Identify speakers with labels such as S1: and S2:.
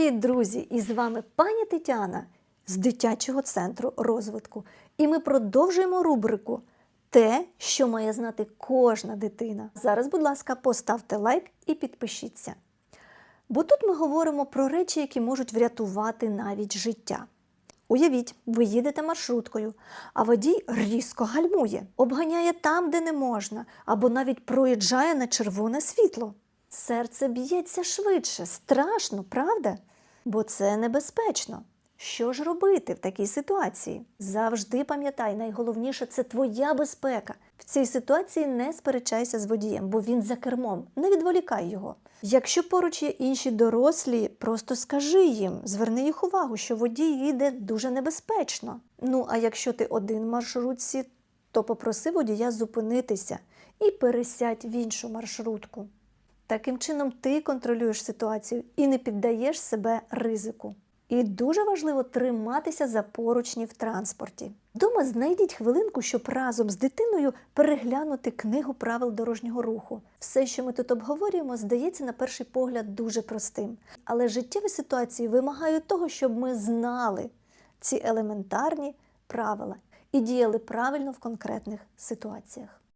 S1: Привіт, друзі! І з вами пані Тетяна з дитячого центру розвитку. І ми продовжуємо рубрику Те, що має знати кожна дитина. Зараз, будь ласка, поставте лайк і підпишіться. Бо тут ми говоримо про речі, які можуть врятувати навіть життя. Уявіть, ви їдете маршруткою, а водій різко гальмує, обганяє там, де не можна, або навіть проїжджає на червоне світло. Серце б'ється швидше, страшно, правда? Бо це небезпечно. Що ж робити в такій ситуації? Завжди пам'ятай, найголовніше це твоя безпека. В цій ситуації не сперечайся з водієм, бо він за кермом. Не відволікай його. Якщо поруч є інші дорослі, просто скажи їм, зверни їх увагу, що водій їде дуже небезпечно. Ну а якщо ти один в маршрутці, то попроси водія зупинитися і пересядь в іншу маршрутку. Таким чином ти контролюєш ситуацію і не піддаєш себе ризику. І дуже важливо триматися за поручні в транспорті. Дома знайдіть хвилинку, щоб разом з дитиною переглянути книгу правил дорожнього руху. Все, що ми тут обговорюємо, здається на перший погляд дуже простим. Але життєві ситуації вимагають того, щоб ми знали ці елементарні правила і діяли правильно в конкретних ситуаціях.